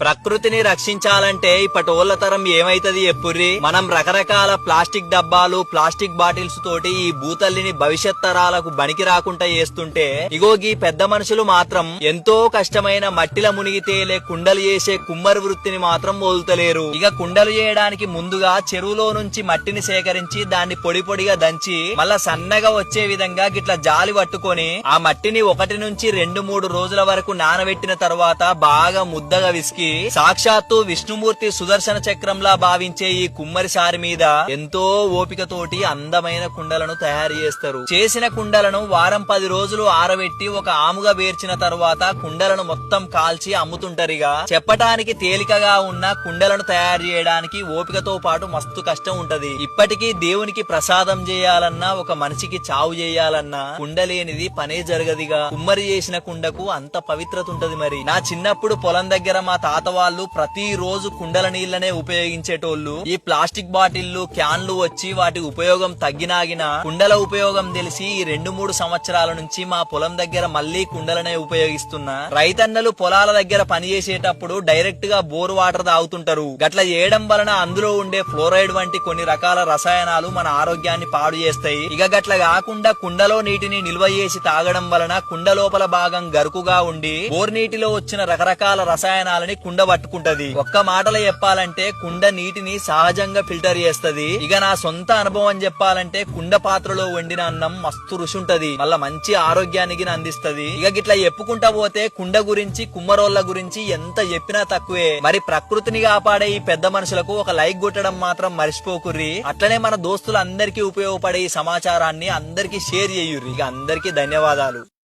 ప్రకృతిని రక్షించాలంటే ఇప్పటి ఓళ్ళ తరం ఏమైతది ఎప్పుర్రి? మనం రకరకాల ప్లాస్టిక్ డబ్బాలు ప్లాస్టిక్ బాటిల్స్ తోటి ఈ భూతల్లిని భవిష్యత్ తరాలకు బనికి రాకుండా చేస్తుంటే ఇగో గీ పెద్ద మనుషులు మాత్రం ఎంతో కష్టమైన మట్టిల మునిగి తేలే కుండలు చేసే కుమ్మరి వృత్తిని మాత్రం వదులుతలేరు. ఇక కుండలు చేయడానికి ముందుగా చెరువులో నుంచి మట్టిని సేకరించి దాన్ని పొడి పొడిగా దంచి మళ్ళా సన్నగా వచ్చే విధంగా గిట్ల జాలి పట్టుకొని ఆ మట్టిని ఒకటి నుంచి రెండు మూడు రోజుల వరకు నానబెట్టిన తర్వాత బాగా ముద్దగా విసికి సాక్షాత్తు విష్ణుమూర్తి సుదర్శన చక్రంలా భావించే ఈ కుమ్మరి సారి మీద ఎంతో ఓపికతోటి అందమైన కుండలను తయారు చేస్తారు. చేసిన కుండలను వారం పది రోజులు ఆరబెట్టి ఒక ఆముగా వేర్చిన తర్వాత కుండలను మొత్తం కాల్చి అమ్ముతుంటారుగా చెప్పటానికి తేలికగా ఉన్న కుండలను తయారు చేయడానికి ఓపికతో పాటు మస్తు కష్టం ఉంటది. ఇప్పటికీ దేవునికి ప్రసాదం చేయాలన్నా ఒక మనిషికి చావు చేయాలన్నా కుండ లేనిది పనే జరగదిగా. కుమ్మరి చేసిన కుండకు అంత పవిత్రత ఉంటది మరి. నా చిన్నప్పుడు పొలం దగ్గర మా తాత వాళ్ళు ప్రతి రోజు కుండల నీళ్ళనే ఉపయోగించేటోళ్ళు. ఈ ప్లాస్టిక్ బాటిళ్ళు క్యాన్లు వచ్చి వాటి ఉపయోగం తగ్గినాగిన కుండల ఉపయోగం తెలిసి ఈ రెండు మూడు సంవత్సరాల నుంచి మా పొలం దగ్గర మళ్ళీ కుండలనే ఉపయోగిస్తున్నా. రైతన్నలు పొలాల దగ్గర పని చేసేటప్పుడు డైరెక్ట్గా బోర్ వాటర్ తాగుతుంటారు. గట్ల చేయడం వలన అందులో ఉండే ఫ్లోరైడ్ వంటి కొన్ని రకాల రసాయనాలు మన ఆరోగ్యాన్ని పాడు చేస్తాయి. ఇక గట్ల కాకుండా కుండలో నీటిని నిల్వ చేసి తాగడం వలన కుండ లోపల భాగం గరుకుగా ఉండి బోర్ నీటిలో వచ్చిన రకరకాల రసాయనాలని కుండ పట్టుకుంటది. ఒక్క మాటలో చెప్పాలంటే కుండ నీటిని సహజంగా ఫిల్టర్ చేస్తది. ఇక నా సొంత అనుభవం చెప్పాలంటే కుండ పాత్రలో వండిన అన్నం మస్తు రుచి ఉంటది మళ్ళా మంచి ఆరోగ్యానికి అందిస్తది. ఇక గిట్లా చెప్పుకుంటా పోతే కుండ గురించి కుమ్మరోళ్ళ గురించి ఎంత చెప్పినా తక్కువే. మరి ప్రకృతిని కాపాడే ఈ పెద్ద మనుషులకు ఒక లైక్ కొట్టడం మాత్రం మర్చిపోకుర్రి. అట్లనే మన దోస్తులందరికీ ఉపయోగపడే ఈ సమాచారాన్ని అందరికీ షేర్ చేయుర్రి. ఇక అందరికీ ధన్యవాదాలు.